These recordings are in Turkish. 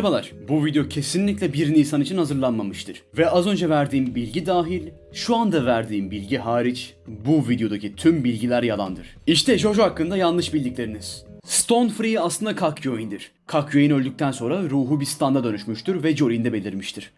Merhabalar. Bu video kesinlikle 1 Nisan için hazırlanmamıştır. Ve az önce verdiğim bilgi dahil, şu anda verdiğim bilgi hariç bu videodaki tüm bilgiler yalandır. İşte Jojo hakkında yanlış bildikleriniz. Stone Free aslında Kakyoin'dir. Kakyoin öldükten sonra ruhu bir standa dönüşmüştür ve Jorin'de belirmiştir.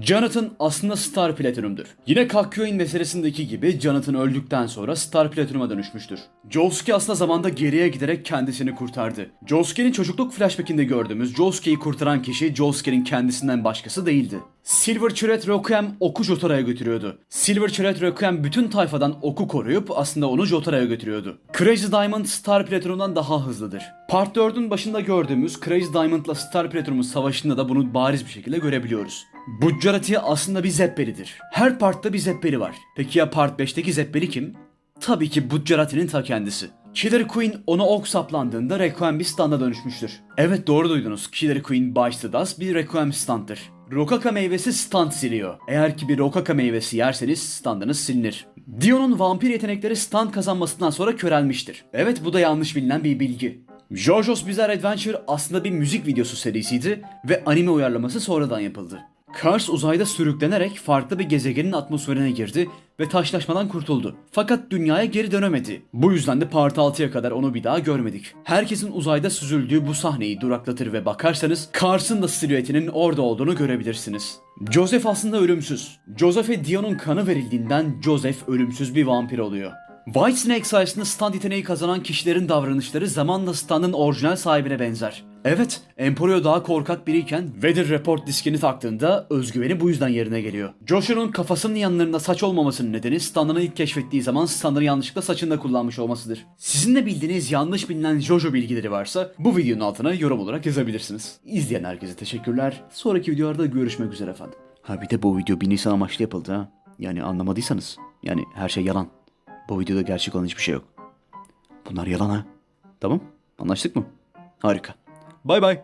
Jonathan aslında Star Platinum'dur. Yine Kakyoin meselesindeki gibi Jonathan öldükten sonra Star Platinum'a dönüşmüştür. Josuke aslında zamanda geriye giderek kendisini kurtardı. Josuke'nin çocukluk flashbackinde gördüğümüz Josuke'yi kurtaran kişi Josuke'nin kendisinden başkası değildi. Silver Chariot Requiem oku Jotara'ya götürüyordu. Silver Chariot Requiem bütün tayfadan oku koruyup aslında onu Jotara'ya götürüyordu. Crazy Diamond Star Platinum'dan daha hızlıdır. Part 4'ün başında gördüğümüz Crazy Diamond'la Star Platinum'un savaşında da bunu bariz bir şekilde görebiliyoruz. Butcherati aslında bir Zeppeli'dir. Her partta bir Zeppeli var. Peki ya Part 5'teki Zeppeli kim? Tabii ki Butcherati'nin ta kendisi. Killer Queen ona ok saplandığında Requiem bir standa dönüşmüştür. Evet doğru duydunuz. Killer Queen Bites Das bir Requiem standdır. Rokaka meyvesi stand siliyor. Eğer ki bir Rokaka meyvesi yerseniz standınız silinir. Dion'un vampir yetenekleri stand kazanmasından sonra körelmiştir. Evet bu da yanlış bilinen bir bilgi. JoJo's Bizarre Adventure aslında bir müzik videosu serisiydi ve anime uyarlaması sonradan yapıldı. Kars uzayda sürüklenerek farklı bir gezegenin atmosferine girdi ve taşlaşmadan kurtuldu. Fakat dünyaya geri dönemedi. Bu yüzden de Part 6'ya kadar onu bir daha görmedik. Herkesin uzayda süzüldüğü bu sahneyi duraklatır ve bakarsanız Kars'ın da silüetinin orada olduğunu görebilirsiniz. Joseph aslında ölümsüz. Joseph'e Dion'un kanı verildiğinden Joseph ölümsüz bir vampir oluyor. Whitesnake sayesinde stand yeteneği kazanan kişilerin davranışları zamanla standın orijinal sahibine benzer. Evet, Emporio daha korkak biriyken Weather Report diskini taktığında özgüveni bu yüzden yerine geliyor. Joshua'nun kafasının yanlarında saç olmamasının nedeni standını ilk keşfettiği zaman standını yanlışlıkla saçında kullanmış olmasıdır. Sizin de bildiğiniz yanlış bilinen Jojo bilgileri varsa bu videonun altına yorum olarak yazabilirsiniz. İzleyen herkese teşekkürler. Sonraki videolarda görüşmek üzere efendim. Ha bir de bu video bir Nisan amaçlı yapıldı ha. Yani anlamadıysanız. Yani her şey yalan. Bu videoda gerçek olan hiçbir şey yok. Bunlar yalan ha. Tamam? Anlaştık mı? Harika. Bay bay.